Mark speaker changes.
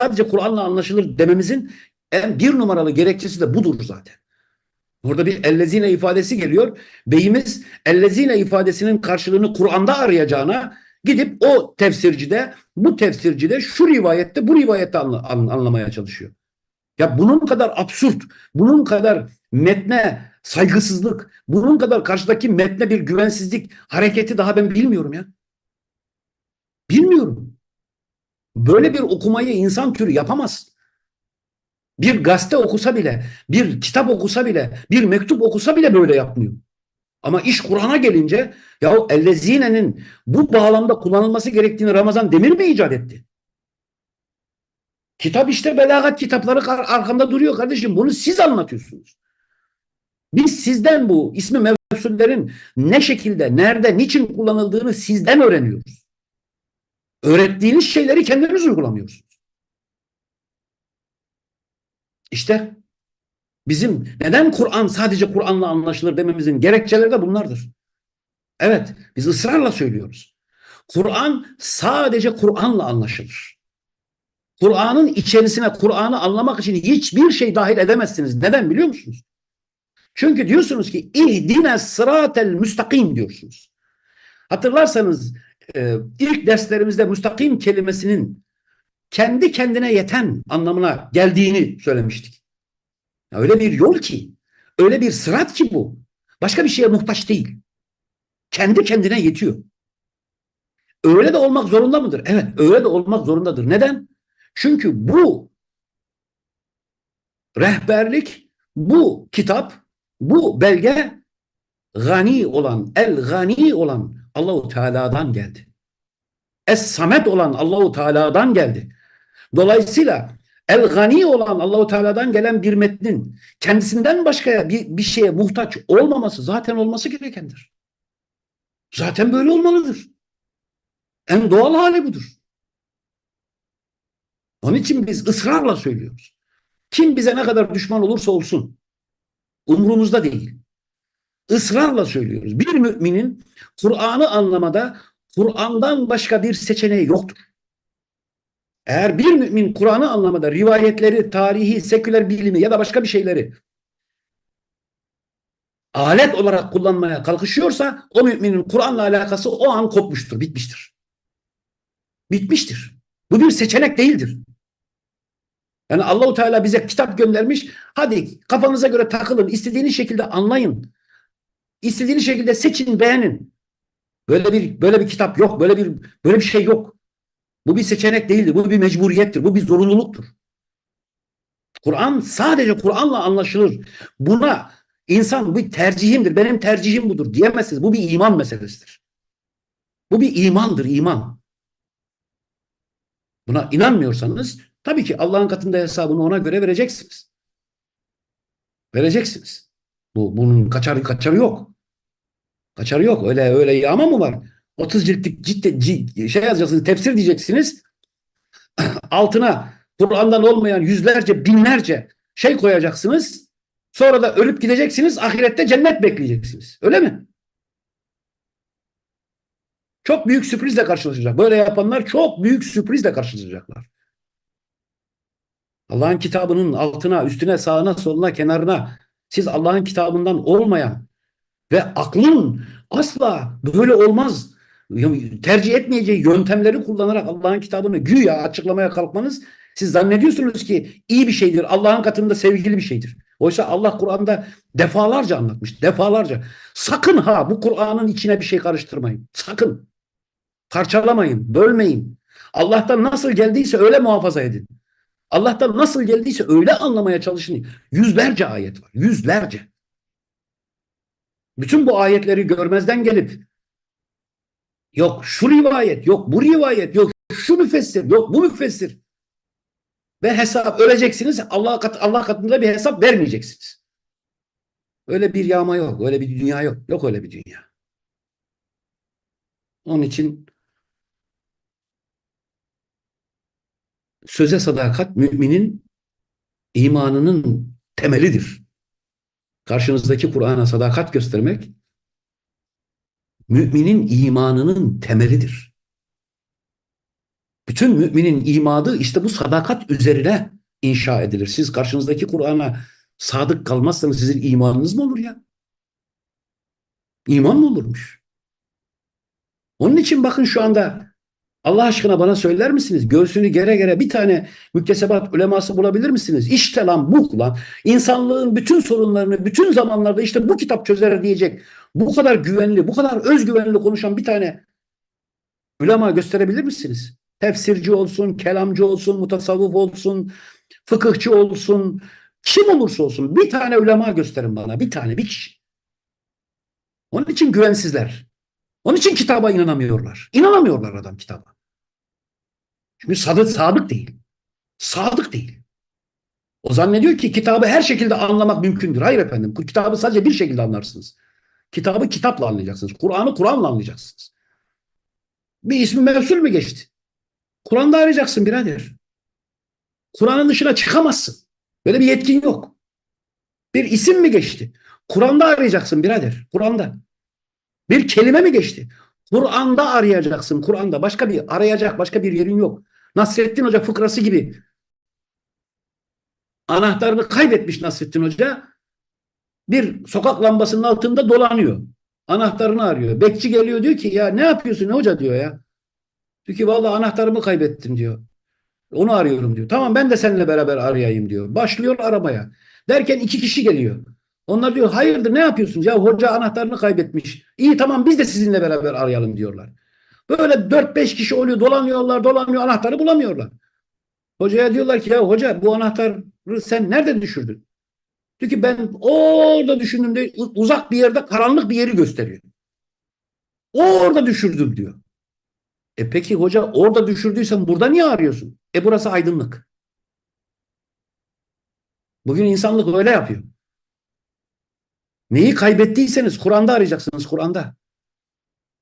Speaker 1: sadece Kur'an'la anlaşılır dememizin en bir numaralı gerekçesi de budur zaten. Orada bir ellezine ifadesi geliyor. Beyimiz ellezine ifadesinin karşılığını Kur'an'da arayacağına gidip o tefsircide, bu tefsircide, şu rivayette, bu rivayette anla- an- anlamaya çalışıyor. Ya bunun kadar absürt, bunun kadar metne saygısızlık, bunun kadar karşıdaki metne bir güvensizlik hareketi daha ben bilmiyorum ya. Bilmiyorum. Böyle bir okumayı insan türü yapamaz. Bir gazete okusa bile, bir kitap okusa bile, bir mektup okusa bile böyle yapmıyor. Ama iş Kur'an'a gelince ya ellezinenin bu bağlamda kullanılması gerektiğini Ramazan Demir mi icat etti? Kitap işte belagat kitapları arkamda duruyor kardeşim. Bunu siz anlatıyorsunuz. Biz sizden bu ismi mevsullerin ne şekilde, nerede, niçin kullanıldığını sizden öğreniyoruz. Öğrettiğiniz şeyleri kendiniz uygulamıyorsunuz. İşte bizim neden Kur'an sadece Kur'an'la anlaşılır dememizin gerekçeleri de bunlardır. Evet, biz ısrarla söylüyoruz. Kur'an sadece Kur'an'la anlaşılır. Kur'an'ın içerisine Kur'an'ı anlamak için hiçbir şey dahil edemezsiniz. Neden biliyor musunuz? Çünkü diyorsunuz ki ihdine sıratel müstakim diyorsunuz. Hatırlarsanız e, ilk derslerimizde müstakim kelimesinin kendi kendine yeten anlamına geldiğini söylemiştik. Ya öyle bir yol ki, öyle bir sırat ki bu. Başka bir şeye muhtaç değil. Kendi kendine yetiyor. Öyle de olmak zorunda mıdır? Evet, öyle de olmak zorundadır. Neden? Çünkü bu rehberlik, bu kitap, bu belge gani olan, el gani olan Allahu Teala'dan geldi. Es samet olan Allahu Teala'dan geldi. Dolayısıyla el gani olan Allahu Teala'dan gelen bir metnin kendisinden başkaya bir, bir şeye muhtaç olmaması zaten olması gerekendir. Zaten böyle olmalıdır. En doğal hali budur. Onun için biz ısrarla söylüyoruz. Kim bize ne kadar düşman olursa olsun umrumuzda değil. Israrla söylüyoruz. Bir müminin Kur'an'ı anlamada Kur'an'dan başka bir seçeneği yoktur. Eğer bir mümin Kur'an'ı anlamada rivayetleri, tarihi, seküler bilimi ya da başka bir şeyleri alet olarak kullanmaya kalkışıyorsa o müminin Kur'an'la alakası o an kopmuştur, bitmiştir. Bitmiştir. Bu bir seçenek değildir. Yani Allahu Teala bize kitap göndermiş. Hadi kafanıza göre takılın, istediğiniz şekilde anlayın. İstediğiniz şekilde seçin, beğenin. Böyle bir böyle bir kitap yok, böyle bir böyle bir şey yok. Bu bir seçenek değildir, bu bir mecburiyettir, bu bir zorunluluktur. Kur'an sadece Kur'an'la anlaşılır. Buna insan bir tercihimdir, benim tercihim budur diyemezsiniz. Bu bir iman meselesidir. Bu bir imandır, iman. Buna inanmıyorsanız tabii ki Allah'ın katında hesabını ona göre vereceksiniz. Vereceksiniz. Bu bunun kaçarı kaçarı yok. Kaçarı yok. Öyle öyle yağma mı var? 30 ciltlik ciddi, ciddi şey yazacaksınız, tefsir diyeceksiniz. Altına Kur'an'dan olmayan yüzlerce, binlerce şey koyacaksınız. Sonra da ölüp gideceksiniz. Ahirette cennet bekleyeceksiniz. Öyle mi? Çok büyük sürprizle karşılaşacak. Böyle yapanlar çok büyük sürprizle karşılaşacaklar. Allah'ın kitabının altına, üstüne, sağına, soluna, kenarına siz Allah'ın kitabından olmayan ve aklın asla böyle olmaz tercih etmeyeceği yöntemleri kullanarak Allah'ın kitabını güya açıklamaya kalkmanız siz zannediyorsunuz ki iyi bir şeydir. Allah'ın katında sevgili bir şeydir. Oysa Allah Kur'an'da defalarca anlatmış. Defalarca. Sakın ha bu Kur'an'ın içine bir şey karıştırmayın. Sakın. Parçalamayın. Bölmeyin. Allah'tan nasıl geldiyse öyle muhafaza edin. Allah'tan nasıl geldiyse öyle anlamaya çalışın. Yüzlerce ayet var. Yüzlerce. Bütün bu ayetleri görmezden gelip yok şu rivayet, yok bu rivayet, yok şu müfessir, yok bu müfessir. Ve hesap öleceksiniz. Allah kat Allah katında bir hesap vermeyeceksiniz. Öyle bir yağma yok. Öyle bir dünya yok. Yok öyle bir dünya. Onun için söze sadakat müminin imanının temelidir. Karşınızdaki Kur'an'a sadakat göstermek müminin imanının temelidir. Bütün müminin imadı işte bu sadakat üzerine inşa edilir. Siz karşınızdaki Kur'an'a sadık kalmazsanız sizin imanınız mı olur ya? İman mı olurmuş? Onun için bakın şu anda Allah aşkına bana söyler misiniz? Göğsünü gere gere bir tane müktesebat uleması bulabilir misiniz? İşte lan bu lan. İnsanlığın bütün sorunlarını bütün zamanlarda işte bu kitap çözer diyecek. Bu kadar güvenli, bu kadar özgüvenli konuşan bir tane ulema gösterebilir misiniz? Tefsirci olsun, kelamcı olsun, mutasavvıf olsun, fıkıhçı olsun, kim olursa olsun bir tane ulema gösterin bana. Bir tane, bir kişi. Onun için güvensizler. Onun için kitaba inanamıyorlar. İnanamıyorlar adam kitaba. Çünkü sadık, sadık değil. Sadık değil. O zannediyor ki kitabı her şekilde anlamak mümkündür. Hayır efendim. Kitabı sadece bir şekilde anlarsınız. Kitabı kitapla anlayacaksınız. Kur'an'ı Kur'an'la anlayacaksınız. Bir ismi mevsul mü geçti? Kur'an'da arayacaksın birader. Kur'an'ın dışına çıkamazsın. Böyle bir yetkin yok. Bir isim mi geçti? Kur'an'da arayacaksın birader. Kur'an'da. Bir kelime mi geçti? Kur'an'da arayacaksın. Kur'an'da. Başka bir arayacak başka bir yerin yok. Nasrettin Hoca fıkrası gibi. Anahtarını kaybetmiş Nasrettin Hoca. Bir sokak lambasının altında dolanıyor. Anahtarını arıyor. Bekçi geliyor diyor ki ya ne yapıyorsun hoca diyor ya. Diyor ki vallahi anahtarımı kaybettim diyor. Onu arıyorum diyor. Tamam ben de seninle beraber arayayım diyor. Başlıyor aramaya. Derken iki kişi geliyor. Onlar diyor hayırdır ne yapıyorsunuz? Ya hoca anahtarını kaybetmiş. İyi tamam biz de sizinle beraber arayalım diyorlar. Böyle 4-5 kişi oluyor dolanıyorlar dolanıyor anahtarı bulamıyorlar. Hocaya diyorlar ki ya hoca bu anahtarı sen nerede düşürdün? Diyor ki ben orada düşündüm de uzak bir yerde karanlık bir yeri gösteriyor. Orada düşürdüm diyor. E peki hoca orada düşürdüysen burada niye arıyorsun? E burası aydınlık. Bugün insanlık öyle yapıyor. Neyi kaybettiyseniz Kur'an'da arayacaksınız Kur'an'da.